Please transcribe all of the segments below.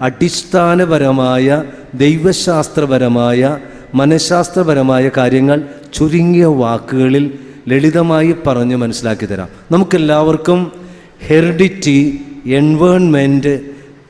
അടിസ്ഥാനപരമായ ദൈവശാസ്ത്രപരമായ മനഃശാസ്ത്രപരമായ കാര്യങ്ങൾ ചുരുങ്ങിയ വാക്കുകളിൽ ലളിതമായി പറഞ്ഞ് മനസ്സിലാക്കി തരാം. നമുക്കെല്ലാവർക്കും heredity environment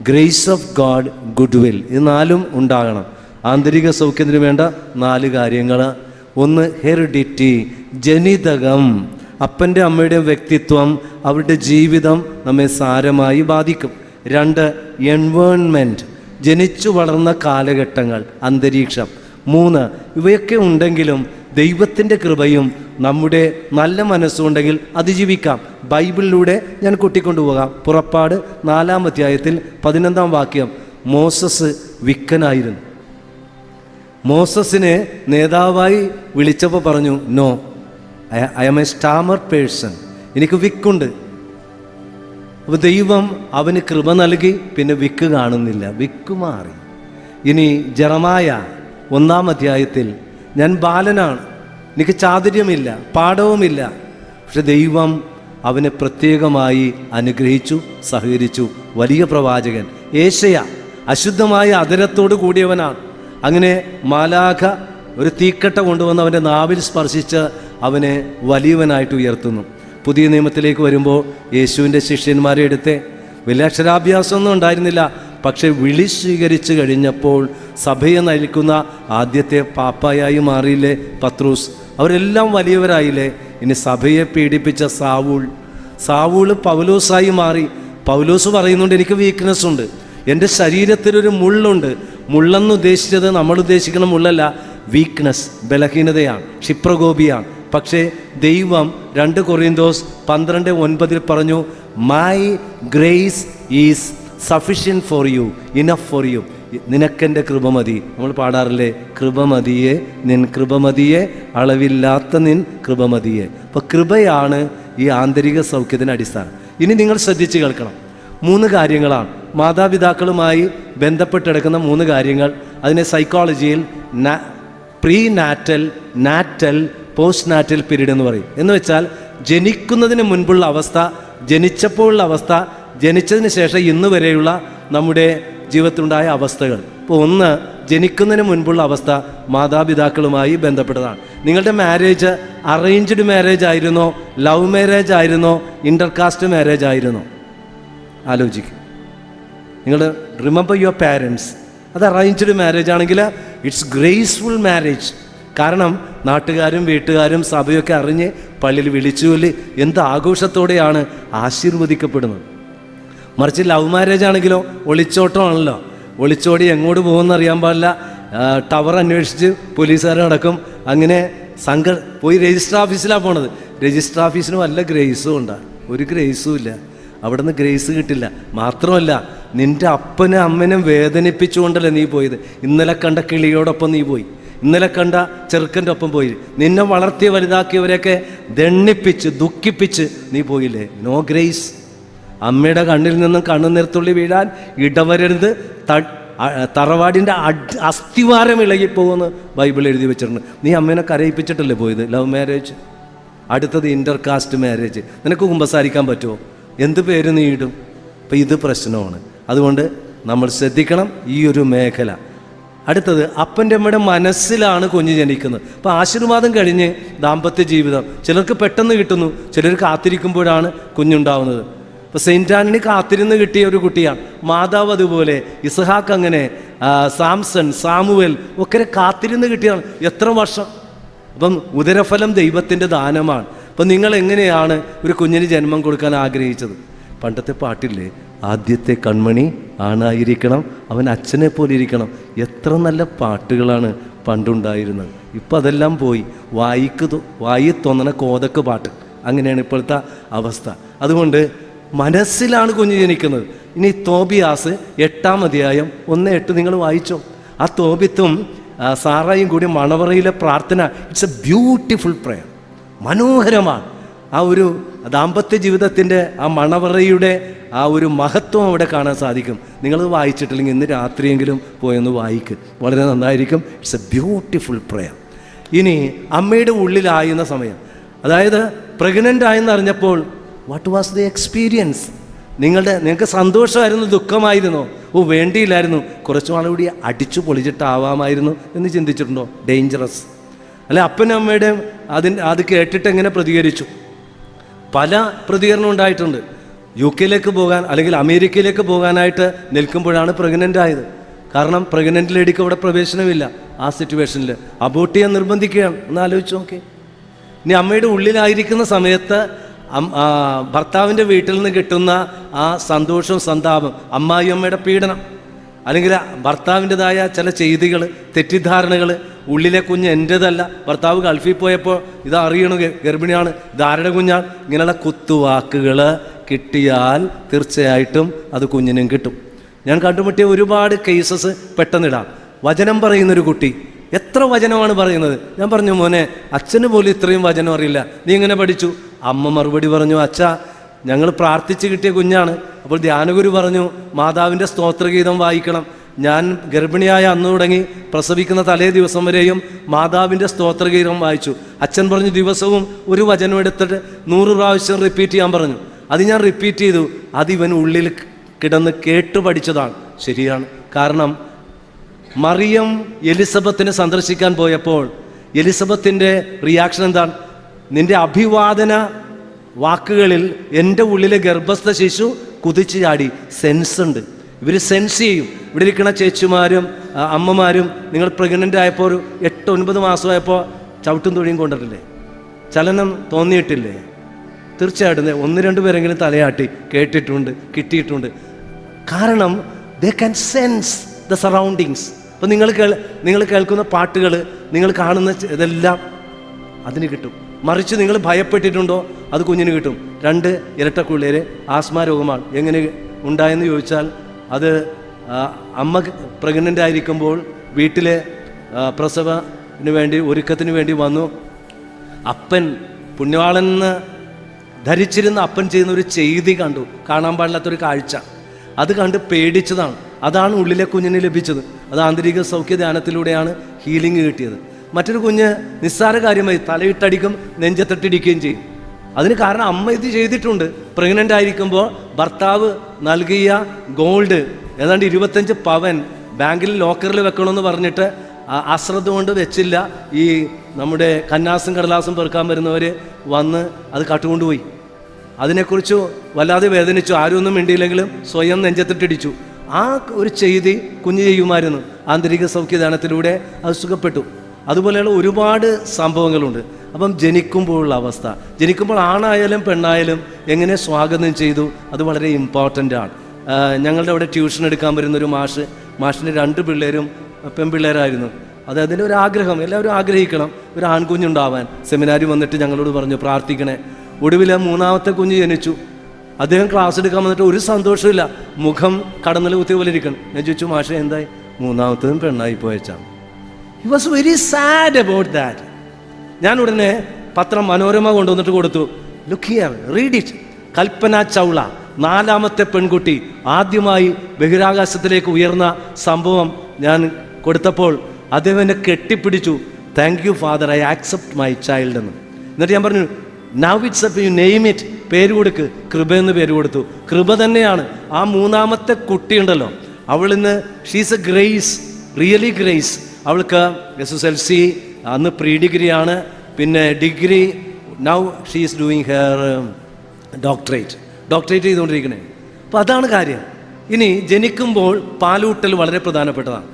grace of God good will ഇത് നാലും ഉണ്ടാകണം. ആന്തരിക സൗഖ്യത്തിന് വേണ്ട നാല് കാര്യങ്ങൾ ഒന്ന് ഹെറിഡിറ്റി ജനിതകം. അപ്പന്റെ അമ്മയുടെ വ്യക്തിത്വം അവരുടെ ജീവിതം നമ്മെ സാരമായി ബാധിക്കും. രണ്ട് എൻവയോൺമെന്റ് ജനിച്ചു വളർന്ന കാലഘട്ടങ്ങൾ അന്തരീക്ഷം. മൂന്ന് ഇവയൊക്കെ ഉണ്ടെങ്കിലും ദൈവത്തിന്റെ കൃപയും നമ്മുടെ നല്ല മനസ്സുണ്ടെങ്കിൽ അതിജീവിക്കാം. ബൈബിളിലൂടെ ഞാൻ കൂട്ടിക്കൊണ്ടുപോകാം. പുറപ്പാട് നാലാം അധ്യായത്തിൽ പതിനൊന്നാം വാക്യം. മോസസ് വിക്കനായിരുന്നു. മോസസിനെ നേതാവായി വിളിച്ചപ്പോൾ പറഞ്ഞു no I am a stammer person എനിക്ക് വിക്കുണ്ട്. അപ്പോൾ ദൈവം അവന് കൃപ നൽകി പിന്നെ വിക്ക് കാണുന്നില്ല. വിക്ക് മാറി. ഇനി ജറമായ ഒന്നാം അധ്യായത്തിൽ ഞാൻ ബാലനാണ്. എനിക്ക് ചാതുര്യമില്ല പാഠവുമില്ല. പക്ഷെ ദൈവം അവനെ പ്രത്യേകമായി അനുഗ്രഹിച്ചു സഹകരിച്ചു. വലിയ പ്രവാചകൻ. ഏഷയ അശുദ്ധമായ അതിരത്തോട് കൂടിയവനാണ്. അങ്ങനെ മാലാഖ ഒരു തീക്കട്ട കൊണ്ടുവന്ന് അവന്റെ നാവിൽ സ്പർശിച്ച് അവനെ വലിയവനായിട്ട് ഉയർത്തുന്നു. പുതിയ നിയമത്തിലേക്ക് വരുമ്പോൾ യേശുവിന്റെ ശിഷ്യന്മാരെ എടുത്ത് വലിയ അക്ഷരാഭ്യാസമൊന്നും ഉണ്ടായിരുന്നില്ല. പക്ഷെ വിളി സ്വീകരിച്ചു കഴിഞ്ഞപ്പോൾ സഭയെ നയിക്കുന്ന ആദ്യത്തെ പാപ്പായായി മാറിയില്ലേ പത്രൂസ്? അവരെല്ലാം വലിയവരായില്ലേ? ഇനി സഭയെ പീഡിപ്പിച്ച സാവൂൾ? സാവൂൾ പൗലോസായി മാറി. പൗലോസ് പറയുന്നുണ്ട് എനിക്ക് വീക്ക്നെസ് ഉണ്ട്. എന്റെ ശരീരത്തിലൊരു മുള്ളുണ്ട്. മുള്ളെന്ന് ഉദ്ദേശിച്ചത് നമ്മൾ ഉദ്ദേശിക്കുന്ന മുള്ളല്ല. വീക്ക്നെസ് ബലഹീനതയാണ് ക്ഷിപ്രകോപിയാണ്. പക്ഷേ ദൈവം രണ്ട് കൊറിയന്തോസ് പന്ത്രണ്ട് ഒൻപതിൽ പറഞ്ഞു my grace is sufficient for you enough for you നിനക്കെന്റെ കൃപമതി നമ്മൾ പാടാറില്ലേ? കൃപമതിയെ നിൻ കൃപമതിയെ അളവില്ലാത്ത നിൻ കൃപമതിയെ അപ്പോൾ കൃപയാണ് ഈ ആന്തരിക സൗഖ്യത്തിന് അടിസ്ഥാനം. ഇനി നിങ്ങൾ ശ്രദ്ധിച്ച് കേൾക്കണം. മൂന്ന് കാര്യങ്ങളാണ്. മാതാപിതാക്കളുമായി ബന്ധപ്പെട്ടെടുക്കുന്ന മൂന്ന് കാര്യങ്ങൾ. അതിനെ സൈക്കോളജിയിൽ prenatal natal postnatal period എന്ന് പറയും. എന്ന് വെച്ചാൽ ജനിക്കുന്നതിന് മുൻപുള്ള അവസ്ഥ ജനിച്ചപ്പോഴുള്ള അവസ്ഥ ജനിച്ചതിന് ശേഷം ഇന്ന് വരെയുള്ള നമ്മുടെ ജീവിതത്തിലുണ്ടായ അവസ്ഥകൾ. ഇപ്പോൾ ഒന്ന് ജനിക്കുന്നതിന് മുൻപുള്ള അവസ്ഥ മാതാപിതാക്കളുമായി ബന്ധപ്പെട്ടതാണ്. നിങ്ങളുടെ മാരേജ് അറേഞ്ച്ഡ് മാരേജ് ആയിരുന്നോ ലവ് മാരേജ് ആയിരുന്നോ ഇന്റർകാസ്റ്റ് മാരേജ് ആയിരുന്നോ? ആലോചിക്കും. നിങ്ങൾ റിമെമ്പർ യുവർ പാരൻസ് അത് അറേഞ്ച്ഡ് മാരേജ് ആണെങ്കിൽ ഇറ്റ്സ് ഗ്രേസ്ഫുൾ മാരേജ് കാരണം നാട്ടുകാരും വീട്ടുകാരും സഭയൊക്കെ അറിഞ്ഞ് പള്ളിയിൽ വിളിച്ചു ചൊല്ലി എന്ത് ആഘോഷത്തോടെയാണ് ആശീർവദിക്കപ്പെടുന്നത്. മറിച്ച് ലവ് മാരേജ് ആണെങ്കിലോ ഒളിച്ചോട്ടമാണല്ലോ. ഒളിച്ചോടി എങ്ങോട്ട് പോകുമെന്ന് അറിയാൻ പാടില്ല. ടവർ അന്വേഷിച്ച് പോലീസുകാരെ നടക്കും. അങ്ങനെ സംഘ പോയി രജിസ്റ്റർ ഓഫീസിലാണ് പോണത്. രജിസ്റ്റർ ഓഫീസിന് വല്ല ഗ്രേസും ഉണ്ടാകും ഒരു ഗ്രേസും ഇല്ല. അവിടെ നിന്ന് ഗ്രേസ് കിട്ടില്ല. മാത്രമല്ല നിന്റെ അപ്പനെ അമ്മനും വേദനിപ്പിച്ചുകൊണ്ടല്ലേ നീ പോയത്? ഇന്നലെ കണ്ട കിളിയോടൊപ്പം നീ പോയി. ഇന്നലെ കണ്ട ചെറുക്കന്റെ ഒപ്പം പോയി. നിന്നെ വളർത്തി വലുതാക്കിയവരെയൊക്കെ ദണ്ണിപ്പിച്ച് ദുഃഖിപ്പിച്ച് നീ പോയില്ലേ? നോ ഗ്രേസ് അമ്മയുടെ കണ്ണിൽ നിന്നും കണ്ണുനീർത്തുള്ളി വീഴാൻ ഇടവരരുത്. തറവാടിന്റെ അഡ് അസ്ഥിവാരം ഇളകിപ്പോകുമെന്ന് ബൈബിൾ എഴുതി വെച്ചിട്ടുണ്ട്. നീ അമ്മേനെ കരയിപ്പിച്ചിട്ടല്ലേ പോയത്? ലവ് മാരേജ് അടുത്തത് ഇന്റർ കാസ്റ്റ് മാരേജ് നിനക്ക് കുമ്പസാരിക്കാൻ പറ്റുമോ? എന്ത് പേര് നീ ഇടും? അപ്പം ഇത് പ്രശ്നമാണ്. അതുകൊണ്ട് നമ്മൾ ശ്രദ്ധിക്കണം ഈ ഒരു മേഖല. അടുത്തത് അപ്പന്റെ അമ്മയുടെ മനസ്സിലാണ് കുഞ്ഞ് ജനിക്കുന്നത്. അപ്പോൾ ആശീർവാദം കഴിഞ്ഞ് ദാമ്പത്യ ജീവിതം. ചിലർക്ക് പെട്ടെന്ന് കിട്ടുന്നു ചിലർ കാത്തിരിക്കുമ്പോഴാണ് കുഞ്ഞുണ്ടാവുന്നത്. ഇപ്പോൾ സെയിന്റ് ആന്റണി കാത്തിരുന്ന് കിട്ടിയ ഒരു കുട്ടിയാണ്. മാതാവ് അതുപോലെ ഇസഹാക്ക് അങ്ങനെ സാംസൺ സാമുവൽ ഒക്കെ കാത്തിരുന്ന് കിട്ടിയതാണ് എത്ര വർഷം. അപ്പം ഉദരഫലം ദൈവത്തിന്റെ ദാനമാണ്. അപ്പം നിങ്ങൾ എങ്ങനെയാണ് ഒരു കുഞ്ഞിന് ജന്മം കൊടുക്കാൻ ആഗ്രഹിച്ചത്? പണ്ടത്തെ പാട്ടില്ലേ ആദ്യത്തെ കൺമണി ആണായിരിക്കണം അവൻ അച്ഛനെ പോലെ ഇരിക്കണം എത്ര നല്ല പാട്ടുകളാണ് പണ്ടുണ്ടായിരുന്നത്. ഇപ്പം അതെല്ലാം പോയി. വായിക്ക് വായി തോന്നണ കോതക്ക് പാട്ട്. അങ്ങനെയാണ് ഇപ്പോഴത്തെ അവസ്ഥ. അതുകൊണ്ട് മനസ്സിലാണ് കുഞ്ഞ് ജനിക്കുന്നത്. ഇനി തോബിയാസ് എട്ടാം അധ്യായം ഒന്ന് എട്ട് നിങ്ങൾ വായിച്ചോ? ആ തോബിത്തും സാറായും കൂടി മണവറയിലെ പ്രാർത്ഥന. ഇറ്റ്സ് എ ബ്യൂട്ടിഫുൾ പ്രയർ മനോഹരമാണ്. ആ ഒരു ദാമ്പത്യ ജീവിതത്തിന്റെ ആ മണവറയുടെ ആ ഒരു മഹത്വം അവിടെ കാണാൻ സാധിക്കും. നിങ്ങൾ വായിച്ചിട്ടില്ലെങ്കിൽ ഇന്ന് രാത്രിയെങ്കിലും പോയൊന്ന് വായിക്ക്. വളരെ നന്നായിരിക്കും. ഇറ്റ്സ് എ ബ്യൂട്ടിഫുൾ പ്രയർ ഇനി അമ്മയുടെ ഉള്ളിലായുന്ന സമയം. അതായത് പ്രഗ്നന്റ് ആയെന്ന് അറിഞ്ഞപ്പോൾ വാട്ട് വാസ് ദി എക്സ്പീരിയൻസ് നിങ്ങളുടെ നിങ്ങൾക്ക് സന്തോഷമായിരുന്നു ദുഃഖമായിരുന്നോ? ഓ വേണ്ടിയില്ലായിരുന്നു. കുറച്ചു നാളുകൂടി കൂടി അടിച്ചു പൊളിച്ചിട്ടാവാമായിരുന്നു എന്ന് ചിന്തിച്ചിട്ടുണ്ടോ? ഡേഞ്ചറസ് അല്ലെ അപ്പനും അമ്മയുടെയും അതിന്റെ അത് കേട്ടിട്ട് എങ്ങനെ പ്രതികരിച്ചു? പല പ്രതികരണം ഉണ്ടായിട്ടുണ്ട്. യു കെയിലേക്ക് പോകാൻ അല്ലെങ്കിൽ അമേരിക്കയിലേക്ക് പോകാനായിട്ട് നിൽക്കുമ്പോഴാണ് പ്രഗ്നന്റ് ആയത്. കാരണം പ്രഗ്നന്റ് ലേഡിക്ക് അവിടെ പ്രവേശനമില്ല. ആ സിറ്റുവേഷനിൽ അബോട്ട് ചെയ്യാൻ നിർബന്ധിക്കുകയാണ്. ഒന്ന് ആലോചിച്ച് നോക്കി. ഇനി അമ്മയുടെ ഉള്ളിലായിരിക്കുന്ന സമയത്ത് ഭർത്താവിന്റെ വീട്ടിൽ നിന്ന് കിട്ടുന്ന ആ സന്തോഷവും സന്താപം അമ്മായി അമ്മയുടെ പീഡനം അല്ലെങ്കിൽ ഭർത്താവിന്റെതായ ചില ചെയ്തികൾ തെറ്റിദ്ധാരണകൾ ഉള്ളിലെ കുഞ്ഞ് എന്റെതല്ല ഭർത്താവ് ഗൾഫിൽ പോയപ്പോൾ ഇത് അറിയണു ഗർഭിണിയാണ്. ഇതാരുടെ കുഞ്ഞാണ്? ഇങ്ങനെയുള്ള കുത്തുവാക്കുകൾ കിട്ടിയാൽ തീർച്ചയായിട്ടും അത് കുഞ്ഞിനും കിട്ടും. ഞാൻ കണ്ടുമുട്ടിയ ഒരുപാട് കേസസ് പെട്ടെന്നിടാം. വചനം പറയുന്നൊരു കുട്ടി. എത്ര വചനമാണ് പറയുന്നത്? ഞാൻ പറഞ്ഞു മോനെ അച്ഛന് പോലും ഇത്രയും വചനം അറിയില്ല. നീ ഇങ്ങനെ പഠിച്ചു? അമ്മ മറുപടി പറഞ്ഞു അച്ഛ ഞങ്ങൾ പ്രാർത്ഥിച്ച് കിട്ടിയ കുഞ്ഞാണ്. അപ്പോൾ ധ്യാനഗുരു പറഞ്ഞു മാതാവിന്റെ സ്തോത്രഗീതം വായിക്കണം. ഞാൻ ഗർഭിണിയായ അന്ന് തുടങ്ങി പ്രസവിക്കുന്ന തലേ ദിവസം വരെയും മാതാവിന്റെ സ്തോത്രഗീതം വായിച്ചു. അച്ഛൻ പറഞ്ഞു ദിവസവും ഒരു വചനം എടുത്തിട്ട് നൂറ് പ്രാവശ്യം റിപ്പീറ്റ് ചെയ്യാൻ പറഞ്ഞു. അത് ഞാൻ റിപ്പീറ്റ് ചെയ്തു. അത് ഇവൻ ഉള്ളിൽ കിടന്ന് കേട്ട് പഠിച്ചതാണ്. ശരിയാണ്. കാരണം മറിയം എലിസബത്തിനെ സന്ദർശിക്കാൻ പോയപ്പോൾ എലിസബത്തിന്റെ റിയാക്ഷൻ എന്താണ്? നിന്റെ അഭിവാദന വാക്കുകളിൽ എന്റെ ഉള്ളിലെ ഗർഭസ്ഥ ശിശു കുതിച്ചു ചാടി സെൻസ് ഉണ്ട്. ഇവർ സെൻസ് ചെയ്യും. ഇവിടെ ഇരിക്കുന്ന ചേച്ചിമാരും അമ്മമാരും നിങ്ങൾ പ്രഗ്നന്റ് ആയപ്പോൾ ഒരു എട്ട് ഒൻപത് മാസമായപ്പോൾ ചവിട്ടും തൊഴിയും കൊണ്ടിട്ടില്ലേ? ചലനം തോന്നിയിട്ടില്ലേ? തീർച്ചയായിട്ടും ഒന്ന് രണ്ട് പേരെങ്കിലും തലയാട്ടി കേട്ടിട്ടുണ്ട് കിട്ടിയിട്ടുണ്ട്. കാരണം they can sense the surroundings അപ്പം നിങ്ങൾ കേൾ നിങ്ങൾ കേൾക്കുന്ന പാട്ടുകൾ നിങ്ങൾ കാണുന്ന ഇതെല്ലാം അതിന് കിട്ടും. മറിച്ച് നിങ്ങൾ ഭയപ്പെട്ടിട്ടുണ്ടോ അത് കുഞ്ഞിന് കിട്ടും. രണ്ട് ഇരട്ടക്കുള്ളേര് ആസ്മ രോഗമാണ് എങ്ങനെ ഉണ്ടായെന്ന് ചോദിച്ചാൽ അത് അമ്മ പ്രഗ്നന്റ് ആയിരിക്കുമ്പോൾ വീട്ടിലെ പ്രസവത്തിന് വേണ്ടി ഒരുക്കത്തിന് വേണ്ടി വന്നു. അപ്പൻ പുണ്യവാളെന്ന് ധരിച്ചിരുന്ന അപ്പൻ ചെയ്യുന്ന ഒരു ചെയ്തി കണ്ടു. കാണാൻ പാടില്ലാത്തൊരു കാഴ്ച. അത് കണ്ട് പേടിച്ചതാണ്. അതാണ് ഉള്ളിലെ കുഞ്ഞിന് ലഭിച്ചത്. അത് ആന്തരിക സൗഖ്യ ധ്യാനത്തിലൂടെയാണ് ഹീലിംഗ് കിട്ടിയത്. മറ്റൊരു കുഞ്ഞ് നിസ്സാര കാര്യമായി തലയിട്ടടിക്കും നെഞ്ചത്തട്ടിടിക്കുകയും ചെയ്യും. അതിന് കാരണം അമ്മ ഇത് ചെയ്തിട്ടുണ്ട്. പ്രഗ്നന്റ് ആയിരിക്കുമ്പോൾ ഭർത്താവ് നൽകിയ ഗോൾഡ് ഏതാണ്ട് ഇരുപത്തഞ്ച് പവൻ ബാങ്കിൽ ലോക്കറിൽ വെക്കണമെന്ന് പറഞ്ഞിട്ട് അശ്രദ്ധ കൊണ്ട് വെച്ചില്ല ഈ നമ്മുടെ കന്നാസും കടലാസും പെറുക്കാൻ വരുന്നവർ വന്ന് അത് കട്ടുകൊണ്ടുപോയി. അതിനെക്കുറിച്ച് വല്ലാതെ വേദനിച്ചു. ആരും ഒന്നും മിണ്ടിയില്ലെങ്കിലും സ്വയം നെഞ്ചത്തിട്ടിടിച്ചു. ആ ഒരു ചെയ്തി കുഞ്ഞു ചെയ്യുമായിരുന്നു ആന്തരിക സൗഖ്യദാനത്തിലൂടെ അത് സുഖപ്പെട്ടു. അതുപോലെയുള്ള ഒരുപാട് സംഭവങ്ങളുണ്ട്. അപ്പം ജനിക്കുമ്പോഴുള്ള അവസ്ഥ. ജനിക്കുമ്പോൾ ആണായാലും പെണ്ണായാലും എങ്ങനെ സ്വാഗതം ചെയ്തു? അത് വളരെ ഇമ്പോർട്ടന്റ് ആണ്. ഞങ്ങളുടെ അവിടെ ട്യൂഷൻ എടുക്കാൻ വരുന്ന ഒരു മാഷ് മാഷിന്റെ രണ്ട് പിള്ളേരും പെൺപിള്ളേരായിരുന്നു. അത് അതിന്റെ ഒരു ആഗ്രഹം. എല്ലാവരും ആഗ്രഹിക്കണം. ഒരു ആൺകുഞ്ഞുണ്ടാവാൻ. സെമിനാരി വന്നിട്ട് ഞങ്ങളോട് പറഞ്ഞു പ്രാർത്ഥിക്കണേ. ഒടുവിൽ മൂന്നാമത്തെ കുഞ്ഞ് ജനിച്ചു. അദ്ദേഹം ക്ലാസ് എടുക്കാൻ വന്നിട്ട് ഒരു സന്തോഷമില്ല മുഖം കടന്നൽ കുത്തിയ പോലെ ഇരിക്കണം ഞാൻ ചോദിച്ചു മാഷെ എന്തായി? മൂന്നാമത്തതും പെണ്ണായി പോയച്ചാണ് he was very sad about that ഞാൻ ഉടനെ പത്രം മനോരമ കൊണ്ടുവന്നിട്ട് കൊടുത്തു. Look here read it Kalpana Chawla നാലാമത്തെ പെൺകുട്ടി ആദ്യമായി ബഹിരാകാശത്തിലേക്ക് ഉയർന്ന സംഭവം ഞാൻ കൊടുത്തപ്പോൾ അദ്ദേഹം എന്നെ കെട്ടിപ്പിടിച്ചു. Thank you father I accept my child എന്ന്. എന്നിട്ട് ഞാൻ പറഞ്ഞു now it's up you name it പേര് കൊടുക്ക്. കൃപ എന്ന് പേര് കൊടുത്തു. കൃപ തന്നെയാണ്. ആ മൂന്നാമത്തെ കുട്ടിയുണ്ടല്ലോ അവൾ ഇന്ന് she's a grace really grace അവൾക്ക് എസ് എസ് എൽ സി അന്ന് പ്രീ ഡിഗ്രിയാണ് പിന്നെ degree now she is doing her doctorate doctorate ചെയ്തുകൊണ്ടിരിക്കണേ. അപ്പോൾ അതാണ് കാര്യം. ഇനി ജനിക്കുമ്പോൾ പാലൂട്ടൽ വളരെ പ്രധാനപ്പെട്ടതാണ്.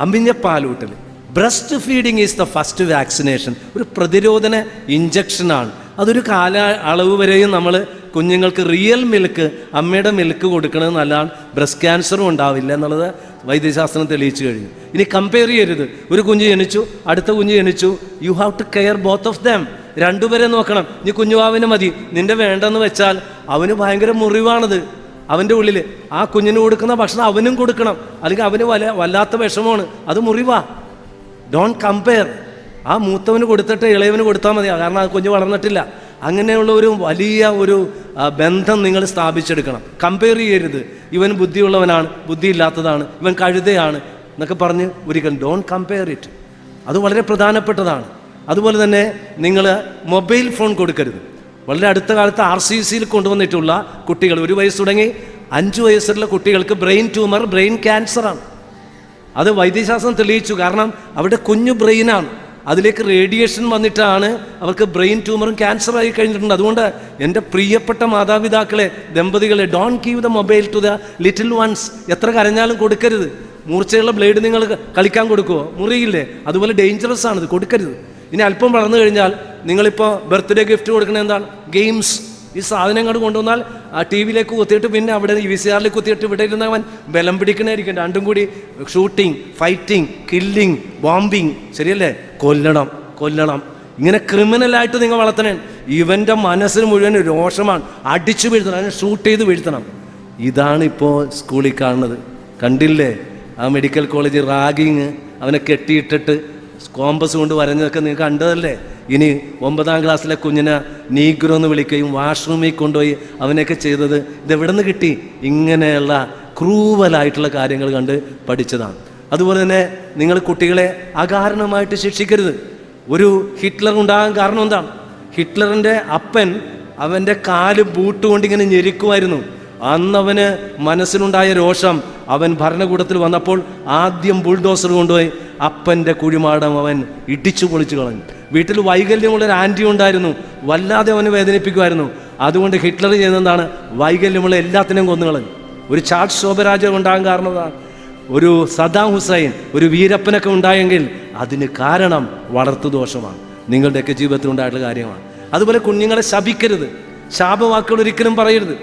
അമ്പിഞ്ഞ പാലൂട്ടൽ. Breast feeding is the first vaccination ഒരു പ്രതിരോധന ഇഞ്ചക്ഷനാണ് അതൊരു കാല അളവ് വരെയും നമ്മൾ കുഞ്ഞുങ്ങൾക്ക് റിയൽ മിൽക്ക് അമ്മയുടെ മിൽക്ക് കൊടുക്കണത് നല്ലതാണ്. ബ്രസ്റ്റ് ക്യാൻസറും ഉണ്ടാവില്ല എന്നുള്ളത് വൈദ്യശാസ്ത്രം തെളിയിച്ചു കഴിഞ്ഞു. ഇനി കമ്പയർ ചെയ്യരുത്. ഒരു കുഞ്ഞ് ജനിച്ചു അടുത്ത കുഞ്ഞ് ജനിച്ചു. You have to care both of them രണ്ടുപേരെ നോക്കണം. നീ കുഞ്ഞുവാവിന് മതി. നിന്റെ വേണ്ടെന്ന് വെച്ചാൽ അവന് ഭയങ്കര മുറിവാണത്. അവന്റെ ഉള്ളിൽ ആ കുഞ്ഞിന് കൊടുക്കുന്ന ഭക്ഷണം അവനും കൊടുക്കണം. അല്ലെങ്കിൽ അവന് വല വല്ലാത്ത വിഷമമാണ്. അത് മുറിവാ. ഡോൺ കമ്പയർ ആ മൂത്തവന് കൊടുത്തിട്ട് ഇളയവന് കൊടുത്താൽ മതി. കാരണം ആ കുഞ്ഞ് വളർന്നിട്ടില്ല. അങ്ങനെയുള്ള ഒരു വലിയ ഒരു ബന്ധം നിങ്ങൾ സ്ഥാപിച്ചെടുക്കണം. കമ്പയർ ചെയ്യരുത്. ഇവൻ ബുദ്ധിയുള്ളവനാണ് ബുദ്ധിയില്ലാത്തതാണ് ഇവൻ കഴുതയാണ് എന്നൊക്കെ പറഞ്ഞ് ഒരിക്കലും ഡോൺ കമ്പയർ ഇറ്റ് അത് വളരെ പ്രധാനപ്പെട്ടതാണ്. അതുപോലെ തന്നെ നിങ്ങൾ മൊബൈൽ ഫോൺ കൊടുക്കരുത്. വളരെ അടുത്ത കാലത്ത് ആർ സി സിയിൽ കൊണ്ടുവന്നിട്ടുള്ള കുട്ടികൾ ഒരു വയസ്സ് തുടങ്ങി അഞ്ച് വയസ്സുള്ള കുട്ടികൾക്ക് ബ്രെയിൻ ട്യൂമർ ബ്രെയിൻ ക്യാൻസറാണ് അത് വൈദ്യശാസ്ത്രം തെളിയിച്ചു. കാരണം അവരുടെ കുഞ്ഞു ബ്രെയിനാണ് അതിലേക്ക് റേഡിയേഷൻ വന്നിട്ടാണ് അവർക്ക് ബ്രെയിൻ ട്യൂമറും ക്യാൻസർ ആയി കഴിഞ്ഞിട്ടുണ്ട്. അതുകൊണ്ട് എന്റെ പ്രിയപ്പെട്ട മാതാപിതാക്കളെ ദമ്പതികളെ don't give the mobile to the little ones എത്ര കരഞ്ഞാലും കൊടുക്കരുത്. മൂർച്ചയുള്ള ബ്ലേഡ് നിങ്ങൾ കളിക്കാൻ കൊടുക്കുമോ മുറിയില്ലേ? അതുപോലെ ഡേഞ്ചറസ് ആണിത്. കൊടുക്കരുത്. ഇനി അല്പം വളർന്നു കഴിഞ്ഞാൽ നിങ്ങളിപ്പോൾ ബർത്ത്ഡേ ഗിഫ്റ്റ് കൊടുക്കുന്നത് എന്താണ്? ഗെയിംസ് ഈ സാധനം അങ്ങോട്ട് കൊണ്ടുവന്നാൽ ആ ടി വിയിലേക്ക് കുത്തിയിട്ട് പിന്നെ അവിടെ ഈ വി സി ആറിലേക്ക് കുത്തിയിട്ട് ഇവിടെ ഇരുന്നവൻ ബലം പിടിക്കണായിരിക്കും. രണ്ടും കൂടി ഷൂട്ടിംഗ് ഫൈറ്റിംഗ് കില്ലിംഗ് ബോംബിങ് ശരിയല്ലേ? കൊല്ലണം കൊല്ലണം. ഇങ്ങനെ ക്രിമിനലായിട്ട് നിങ്ങൾ വളർത്തണേ. ഇവന്റെ മനസ്സിന് മുഴുവൻ രോഷമാണ്. അടിച്ചു വീഴ്ത്തണം അതിനെ ഷൂട്ട് ചെയ്ത് വീഴ്ത്തണം. ഇതാണ് ഇപ്പോൾ സ്കൂളിൽ കാണുന്നത്. കണ്ടില്ലേ? ആ മെഡിക്കൽ കോളേജ് റാഗിങ് അവനെ കെട്ടിയിട്ടിട്ട് കോമ്പസ് കൊണ്ട് വരഞ്ഞതൊക്കെ നിങ്ങൾ കണ്ടതല്ലേ? ഇനി ഒമ്പതാം ക്ലാസ്സിലെ കുഞ്ഞിനെ നീഗ്രോ എന്ന് വിളിക്കുകയും വാഷ്റൂമിൽ കൊണ്ടുപോയി അവനെയൊക്കെ ചെയ്തത് ഇതെവിടെ നിന്ന് കിട്ടി? ഇങ്ങനെയുള്ള ക്രൂവലായിട്ടുള്ള കാര്യങ്ങൾ കണ്ട് പഠിച്ചതാണ്. അതുപോലെ തന്നെ നിങ്ങൾ കുട്ടികളെ അകാരണമായിട്ട് ശിക്ഷിക്കരുത്. ഒരു ഹിറ്റ്ലർ ഉണ്ടാകാൻ കാരണം എന്താണ്? ഹിറ്റ്ലറിന്റെ അപ്പൻ അവന്റെ കാൽ ബൂട്ട് കൊണ്ട് ഇങ്ങനെ ഞെരുക്കുമായിരുന്നു. അന്നവന് മനസ്സിനുണ്ടായ രോഷം അവൻ ഭരണകൂടത്തിൽ വന്നപ്പോൾ ആദ്യം ബുൾഡോസർ കൊണ്ടുപോയി അപ്പന്റെ കുഴിമാടം അവൻ ഇടിച്ചു പൊളിച്ചു കളഞ്ഞു. വീട്ടിൽ വൈകല്യമുള്ള ഒരു ആന്റി ഉണ്ടായിരുന്നു. വല്ലാതെ അവനെ വേദനിപ്പിക്കുമായിരുന്നു. അതുകൊണ്ട് ഹിറ്റ്ലർ ചെയ്യുന്നതാണ് വൈകല്യമുള്ള എല്ലാത്തിനെയും കൊന്നു കളഞ്ഞു ഒരു ചാൾസ് ശോഭരാജ ഉണ്ടാകാൻ കാരണം അതാണ് ഒരു സദാം ഹുസൈൻ ഒരു വീരപ്പനൊക്കെ ഉണ്ടായെങ്കിൽ അതിന് കാരണം വളർത്തു ദോഷമാണ്. നിങ്ങളുടെയൊക്കെ ജീവിതത്തിൽ ഉണ്ടായിട്ടുള്ള കാര്യമാണ്. അതുപോലെ കുഞ്ഞുങ്ങളെ ശപിക്കരുത്. ശാപവാക്കുകൾ ഒരിക്കലും പറയരുത്.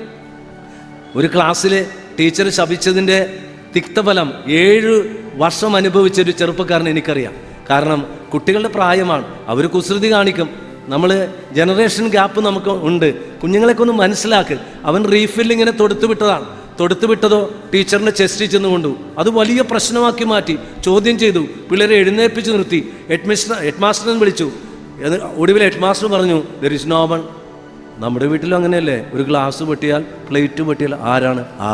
ഒരു ക്ലാസ്സിലെ ടീച്ചർ ശപിച്ചതിന്റെ തിക്തഫലം ഏഴ് വർഷം അനുഭവിച്ച ഒരു ചെറുപ്പക്കാരൻ എനിക്കറിയാം. കാരണം കുട്ടികളുടെ പ്രായമാണ്. അവർ കുസൃതി കാണിക്കും. നമ്മൾ ജനറേഷൻ ഗ്യാപ്പ് നമുക്ക് ഉണ്ട്. കുഞ്ഞുങ്ങളെക്കൊന്ന് മനസ്സിലാക്ക്. അവൻ റീഫില്ലിങ്ങിനെ തൊടുത്തു വിട്ടതാണ്. തൊടുത്തു വിട്ടതോ ടീച്ചറിന്റെ ചെസ്റ്റിൽ ചെന്ന് കൊണ്ടു. അത് വലിയ പ്രശ്നമാക്കി മാറ്റി. ചോദ്യം ചെയ്തു. പിള്ളേരെ എഴുന്നേൽപ്പിച്ച് നിർത്തി. ഹെഡ് മിസ്റ്റർ ഹെഡ് മാസ്റ്ററിനെ വിളിച്ചു ഒടുവിൽ ഹെഡ് മാസ്റ്റർ പറഞ്ഞു ദർ ഇസ് നോബൺ നമ്മുടെ വീട്ടിലും അങ്ങനെയല്ലേ? ഒരു ഗ്ലാസ് പൊട്ടിയാൽ പ്ലേറ്റ് പൊട്ടിയാൽ ആരാണ്? ആ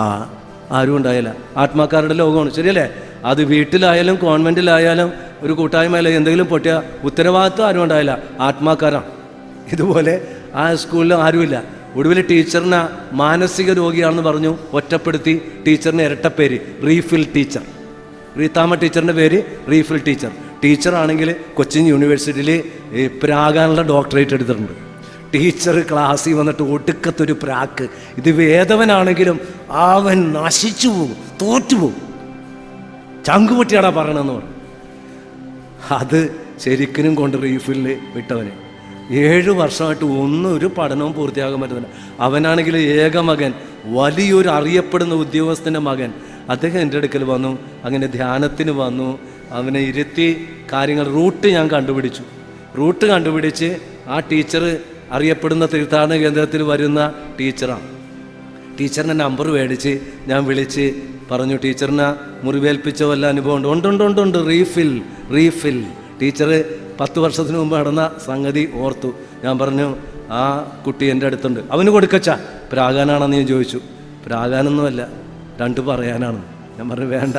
ആരും ഉണ്ടായില്ല. ആത്മാക്കാരുടെ ലോകമാണ്. ശരിയല്ലേ? അത് വീട്ടിലായാലും കോൺവെന്റിലായാലും ഒരു കൂട്ടായ്മയിലും എന്തെങ്കിലും പൊട്ടിയ ഉത്തരവാദിത്വം ആരും ഉണ്ടായില്ല. ആത്മാക്കാരാണ് ഇതുപോലെ ആ സ്കൂളിൽ ആരുമില്ല. ഒടുവിൽ ടീച്ചറിനെ മാനസിക രോഗിയാണെന്ന് പറഞ്ഞു ഒറ്റപ്പെടുത്തി ടീച്ചറിന് ഇരട്ടപ്പേര് റീഫിൽ ടീച്ചർ. റീത്താമ ടീച്ചറിന്റെ പേര് റീഫിൽ ടീച്ചർ. ടീച്ചറാണെങ്കിൽ കൊച്ചിൻ യൂണിവേഴ്സിറ്റിയിൽ പ്രാകാനുള്ള ഡോക്ടറേറ്റ് എടുത്തിട്ടുണ്ട്. ടീച്ചർ ക്ലാസ്സിൽ വന്നിട്ട് ഒടുക്കത്തൊരു പ്രാക്ക്. ഇത് വേദവനാണെങ്കിലും അവൻ നശിച്ചു പോകും തോറ്റു പോകും. ചങ്കുപൊട്ടിയാടാ പറയണമെന്ന് പറഞ്ഞു. അത് ശരിക്കും കൊണ്ട് റീഫിൽ വിട്ടവന്. ഏഴ് വർഷമായിട്ട് ഒന്നും ഒരു പഠനവും പൂർത്തിയാകാൻ പറ്റുന്നില്ല. അവനാണെങ്കിൽ ഏക മകൻ വലിയൊരു അറിയപ്പെടുന്ന ഉദ്യോഗസ്ഥന്റെ മകൻ. അദ്ദേഹം എന്റെ അടുക്കൽ വന്നു അങ്ങനെ ധ്യാനത്തിന് വന്നു അവനെ ഇരുത്തി കാര്യങ്ങൾ റൂട്ട് ഞാൻ കണ്ടുപിടിച്ചു. റൂട്ട് കണ്ടുപിടിച്ച് ആ ടീച്ചർ അറിയപ്പെടുന്ന തീർത്ഥാടന കേന്ദ്രത്തിൽ വരുന്ന ടീച്ചറാണ്. ടീച്ചറിന്റെ നമ്പർ മേടിച്ച് ഞാൻ വിളിച്ച് പറഞ്ഞു ടീച്ചറിനെ മുറിവേൽപ്പിച്ച വല്ല അനുഭവം ഉണ്ട് ഉണ്ട് ഉണ്ട് ഉണ്ട്. Refill refill. ടീച്ചർ പത്ത് വർഷത്തിന് മുമ്പ് നടന്ന സംഗതി ഓർത്തു. ഞാൻ പറഞ്ഞു ആ കുട്ടി എന്റെ അടുത്തുണ്ട്. അവന് കൊടുക്കച്ച. പ്രാകാനാണെന്ന് ഞാൻ ചോദിച്ചു. പ്രാഗാനൊന്നുമല്ല രണ്ട് പറയാനാണ്. ഞാൻ പറഞ്ഞു വേണ്ട.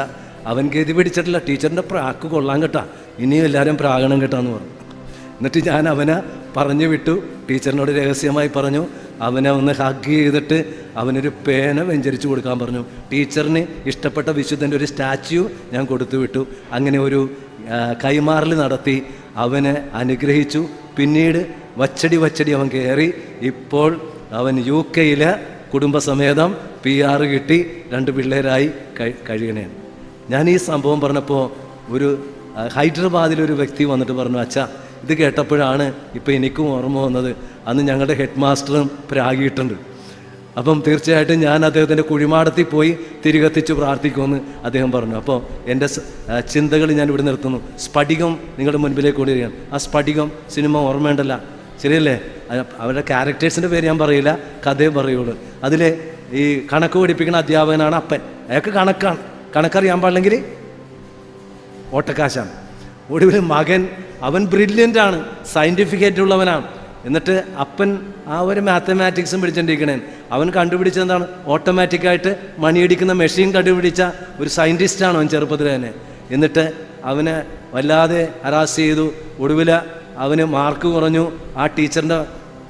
അവൻ ഗതി പിടിച്ചിട്ടില്ല. ടീച്ചറിന്റെ പ്രാക്ക് കൊള്ളാൻ കേട്ടാ. ഇനിയും എല്ലാവരും പ്രാഗണം കേട്ടാന്ന് പറഞ്ഞു. എന്നിട്ട് ഞാൻ അവനെ പറഞ്ഞു വിട്ടു. ടീച്ചറിനോട് രഹസ്യമായി പറഞ്ഞു അവനെ ഒന്ന് ഹഗ് ചെയ്തിട്ട് അവനൊരു പേന വെഞ്ചരിച്ചു കൊടുക്കാൻ പറഞ്ഞു. ടീച്ചറിന് ഇഷ്ടപ്പെട്ട വിശുദ്ധന്റെ ഒരു സ്റ്റാച്യു ഞാൻ കൊടുത്തു വിട്ടു. അങ്ങനെ ഒരു കൈമാറൽ നടത്തി. അവനെ അനുഗ്രഹിച്ചു. പിന്നീട് വച്ചടി വച്ചടി അവൻ കയറി. ഇപ്പോൾ അവൻ യു കെയിലെ കുടുംബസമേതം പി ആർ കിട്ടി. രണ്ട് പിള്ളേരായി കഴി കഴിയണേ. ഞാൻ ഈ സംഭവം പറഞ്ഞപ്പോൾ ഒരു ഹൈദരാബാദിലൊരു വ്യക്തി വന്നിട്ട് പറഞ്ഞു അച്ഛാ ഇത് കേട്ടപ്പോഴാണ് ഇപ്പം എനിക്കും ഓർമ്മ വന്നത്. അന്ന് ഞങ്ങളുടെ ഹെഡ് മാസ്റ്ററും പ്രാഗിയിട്ടുണ്ട്. അപ്പം തീർച്ചയായിട്ടും ഞാൻ അദ്ദേഹത്തിന്റെ കുഴിമാടത്തിൽ പോയി തിരികത്തിച്ച് പ്രാർത്ഥിക്കുമെന്ന് അദ്ദേഹം പറഞ്ഞു. അപ്പോൾ എന്റെ ചിന്തകൾ ഞാൻ ഇവിടെ നിർത്തുന്നു. സ്ഫടികം നിങ്ങളുടെ മുൻപിലേക്ക് കൊണ്ടുവരികയാണ് ആ സ്ഫടികം സിനിമ ഓർമ്മയുണ്ടല്ല. ശരിയല്ലേ? അവരുടെ ക്യാരക്ടേഴ്സിന്റെ പേര് ഞാൻ പറയില്ല. കഥയെ പറയുള്ളൂ. അതിലെ ഈ കണക്ക് പഠിപ്പിക്കുന്ന അധ്യാപകനാണ് അപ്പൻ. അയാൾക്ക് കണക്കാണ്. കണക്കറിയാൻ പാടില്ലെങ്കിൽ ഓട്ടക്കാശാണ്. ഒടുവിൽ മകൻ അവൻ ബ്രില്യന്റ് ആണ്. സയന്റിഫിക് ആയിട്ടുള്ളവനാണ്. എന്നിട്ട് അപ്പൻ ആ ഒരു മാത്തമാറ്റിക്സും പിടിച്ചിട്ടിരിക്കണേ അവൻ കണ്ടുപിടിച്ചെന്താണ് ഓട്ടോമാറ്റിക്കായിട്ട് മണിയടിക്കുന്ന മെഷീൻ കണ്ടുപിടിച്ച ഒരു സയന്റിസ്റ്റാണ് അവൻ ചെറുപ്പത്തിൽ തന്നെ. എന്നിട്ട് അവനെ വല്ലാതെ ഹരാസ് ചെയ്തു. ഒടുവിൽ അവന് മാർക്ക് കുറഞ്ഞു. ആ ടീച്ചറിന്റെ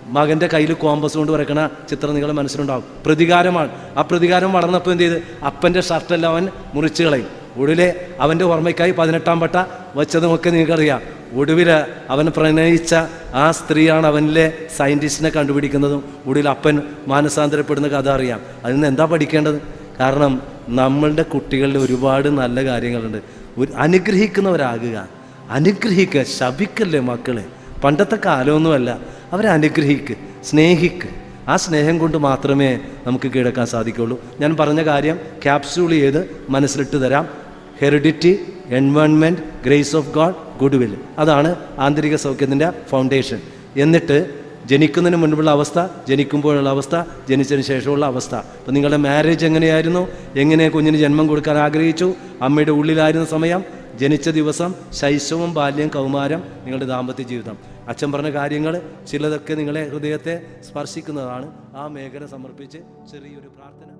മകന്റെ കയ്യിൽ കോമ്പസ് കൊണ്ട് വരക്കണ ചിത്രം നിങ്ങളുടെ മനസ്സിലുണ്ടാവും. പ്രതികാരമാണ്. ആ പ്രതികാരം വളർന്നപ്പോൾ എന്ത് ചെയ്ത്? അപ്പന്റെ ഷർട്ടെല്ലാം അവൻ മുറിച്ച് കളയും. ഒടുവിലെ അവന്റെ ഓർമ്മയ്ക്കായി പതിനെട്ടാം പട്ട വച്ചതുമൊക്കെ നിങ്ങൾക്കറിയാം. ഒടുവിൽ അവൻ പ്രണയിച്ച ആ സ്ത്രീയാണ് അവനിലെ സയന്റിസ്റ്റിനെ കണ്ടുപിടിക്കുന്നതും. ഒടുവിൽ അപ്പൻ മാനസാന്തരപ്പെടുന്ന കഥ അറിയാം. അതിൽ നിന്ന് എന്താ പഠിക്കേണ്ടത്? കാരണം നമ്മളുടെ കുട്ടികളിൽ ഒരുപാട് നല്ല കാര്യങ്ങളുണ്ട്. ഒരു അനുഗ്രഹിക്കുന്നവരാകുക. അനുഗ്രഹിക്കുക ശപിക്കല്ലേ മക്കളെ? പണ്ടത്തെ കാലമൊന്നുമല്ല. അവരെ അനുഗ്രഹിക്ക് സ്നേഹിക്ക്. ആ സ്നേഹം കൊണ്ട് മാത്രമേ നമുക്ക് കീഴടക്കാൻ സാധിക്കുള്ളൂ ഞാൻ പറഞ്ഞ കാര്യം ക്യാപ്സ്യൂൾ ചെയ്ത് മനസ്സിലിട്ട് തരാം. Heredity environment grace of God good will അതാണ് ആന്തരിക സൗഖ്യത്തിന്റെ ഫൗണ്ടേഷൻ എന്നിട്ട് ജനിക്കുന്നതിന് മുൻപുള്ള അവസ്ഥ ജനിക്കുമ്പോഴുള്ള അവസ്ഥ ജനിച്ചതിന് ശേഷമുള്ള അവസ്ഥ. അപ്പം നിങ്ങളുടെ മാരേജ് എങ്ങനെയായിരുന്നു? എങ്ങനെ കുഞ്ഞിന് ജന്മം കൊടുക്കാൻ ആഗ്രഹിച്ചു? അമ്മയുടെ ഉള്ളിലായിരുന്ന സമയം ജനിച്ച ദിവസം ശൈശവം ബാല്യം കൗമാരം നിങ്ങളുടെ ദാമ്പത്യ ജീവിതം. അച്ഛൻ പറഞ്ഞ കാര്യങ്ങൾ ചിലതൊക്കെ നിങ്ങളെ ഹൃദയത്തെ സ്പർശിക്കുന്നതാണ്. ആ മേഖല സമർപ്പിച്ച് ചെറിയൊരു പ്രാർത്ഥന.